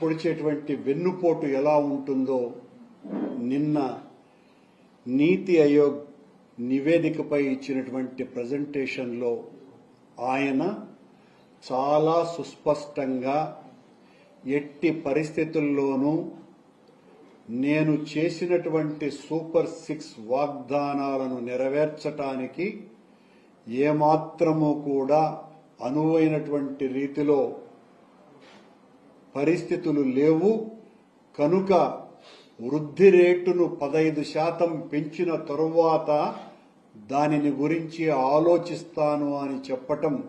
పొడిచేటువంటి వెన్నుపోటు ఎలా ఉంటుందో నిన్న నీతి ఆయోగ్ నివేదికపై ఇచ్చినటువంటి ప్రజెంటేషన్లో ఆయన చాలా సుస్పష్టంగా ఎట్టి పరిస్థితుల్లోనూ నేను చేసినటువంటి సూపర్ సిక్స్ వాగ్దానాలను నెరవేర్చటానికి ఏమాత్రము కూడా అనువైనటువంటి రీతిలో పరిస్థితులు లేవు. కనుక వృద్ధి రేటును పదైదు శాతం పెంచిన తరువాత దానిని గురించి ఆలోచిస్తాను అని చెప్పటం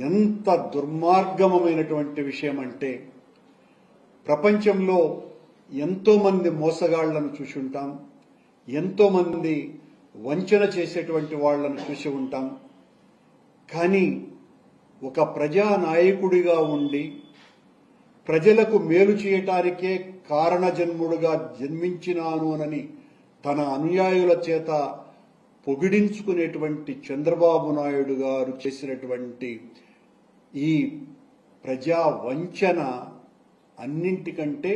ఎంత దుర్మార్గమైనటువంటి విషయం అంటే ప్రపంచంలో ఎంతోమంది మోసగాళ్ళను చూసి ఉంటాం. ఎంతోమంది వంచన చేసేటువంటి వాళ్ళను చూసి ఉంటాం. కానీ ఒక ప్రజా నాయకుడిగా ఉండి ప్రజలకు మేలు చేయటానికే కారణజన్ముడుగా జన్మించినాను అని తన అనుయాయుల చేత పొగిడించుకునేటువంటి చంద్రబాబు నాయుడు గారు చేసినటువంటి ఈ ప్రజా వంచన అన్నింటికంటే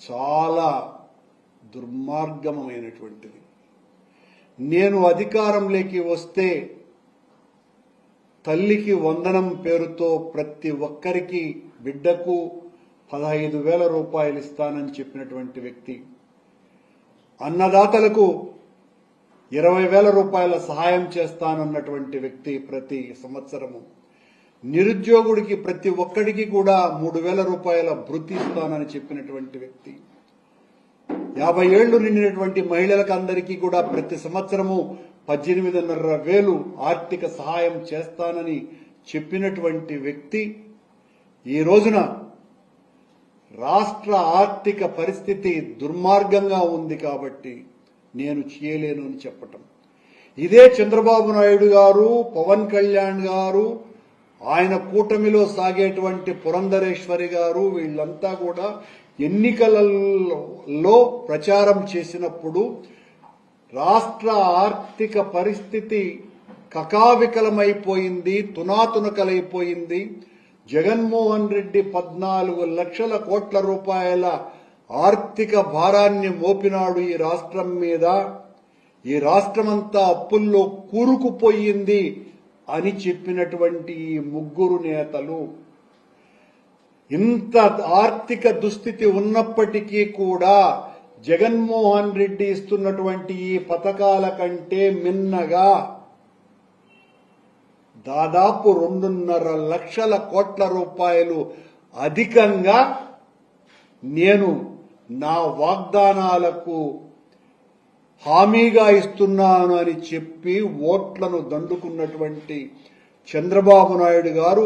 చాలా దుర్మార్గమైనటువంటిది. నేను అధికారంలోకి వస్తే తల్లికి వందనం పేరుతో ప్రతి ఒక్కరికి బిడ్డకు పదహైదు వేల రూపాయలు ఇస్తానని చెప్పినటువంటి వ్యక్తి అన్నదాతలకు ఇరవై వేల రూపాయల సహాయం చేస్తానన్నటువంటి వ్యక్తి ప్రతి సంవత్సరము. నిరుద్యోగుడికి ప్రతి ఒక్కడికి కూడా మూడు వేల రూపాయల భృతి ఇస్తానని చెప్పినటువంటి వ్యక్తి. యాభై ఏళ్ళు నిండినటువంటి మహిళలకు అందరికీ కూడా ప్రతి సంవత్సరము పద్దెనిమిదిన్నర వేలు ఆర్థిక సహాయం చేస్తానని చెప్పినటువంటి వ్యక్తి ఈ రోజున రాష్ట్ర ఆర్థిక పరిస్థితి దుర్మార్గంగా ఉంది కాబట్టి నేను చేయలేను అని చెప్పటం. ఇదే చంద్రబాబు నాయుడు గారు పవన్ కళ్యాణ్ గారు ఆయన కూటమిలో సాగేటువంటి పురంధరేశ్వరి గారు వీళ్ళంతా కూడా ఎన్నికలలో ప్రచారం చేసినప్పుడు రాష్ట్ర ఆర్థిక పరిస్థితి కకావికలమైపోయింది తునాతునకలైపోయింది. జగన్మోహన్ రెడ్డి పద్నాలుగు లక్షల కోట్ల రూపాయల ఆర్థిక భారాన్ని మోపినాడు ఈ రాష్ట్రం మీద. ఈ రాష్ట్రమంతా అప్పుల్లో కూరుకుపోయింది అని చెప్పినటువంటి ఈ ముగ్గురు నేతలు. ఇంత ఆర్థిక దుస్థితి ఉన్నప్పటికీ కూడా జగన్మోహన్ రెడ్డి ఇస్తున్నటువంటి ఈ పథకాల కంటే మిన్నగా దాదాపు రెండున్నర లక్షల కోట్ల రూపాయలు అధికంగా నేను నా వాగ్దానాలకు హామీగా ఇస్తున్నాను అని చెప్పి ఓట్లను దండుకున్నటువంటి చంద్రబాబు నాయుడు గారు